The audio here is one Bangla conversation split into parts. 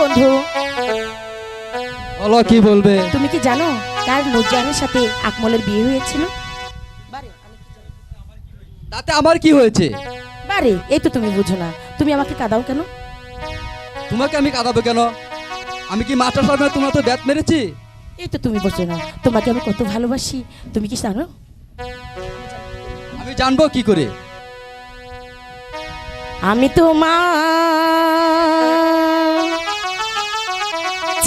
বন্ধু? বলো কি বলবে? তুমি কি জানো কার নুরজাহানের সাথে আকমলের বিয়ে হয়েছিল? বারে আমি কি জানি? তাতে আমার কি হয়েছে? বারে এই তো তুমি বুঝো না। তুমি আমাকে কাঁদাও কেন? তোমাকে আমি কাঁদাবো কেন? আমি কি মাস্টার সাহেব তোমার তো ব্যাট মেরেছি? এই তো তুমি বুঝো না। তোমাকে আমি কত ভালোবাসি। তুমি কি জানো? আমি জানব কি করে? আমি তোমার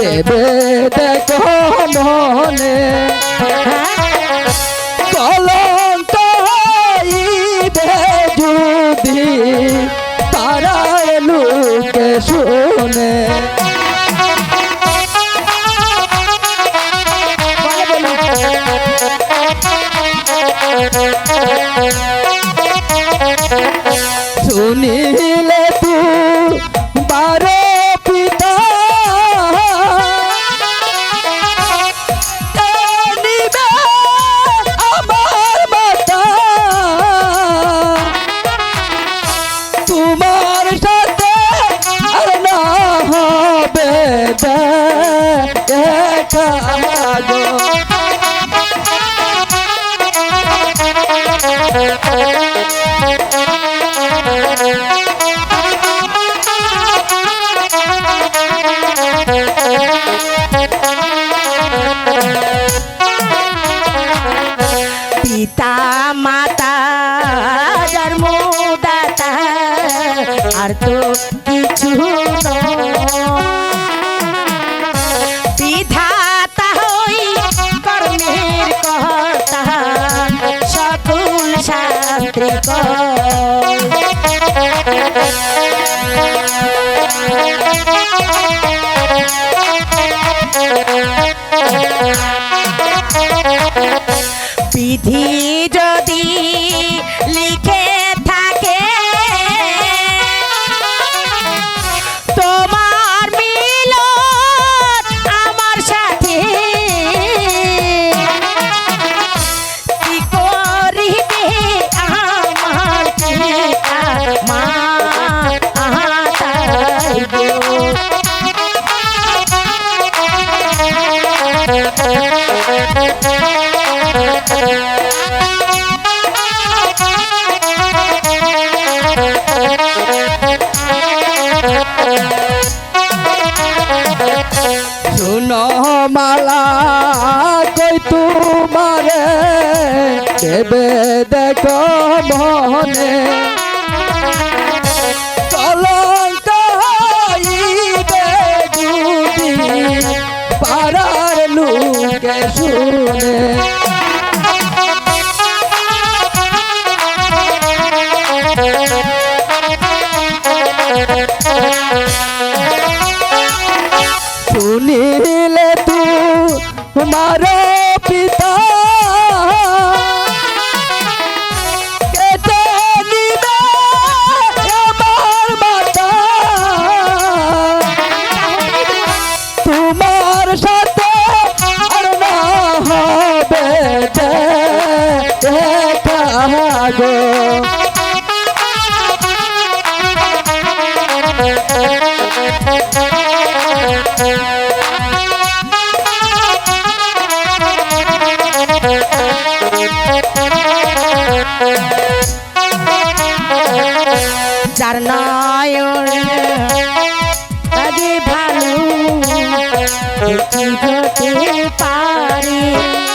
দেবে দেখো মনে। হইবে যদি তারা লুকে শুনে। শুনিলে দেখা পিতা মাতা জন্মদাতা আর তো কিছু বিধি যদি দেবে দেখো মনে। কলঙ্ক পারার লুকে শুনে। হতে পারে।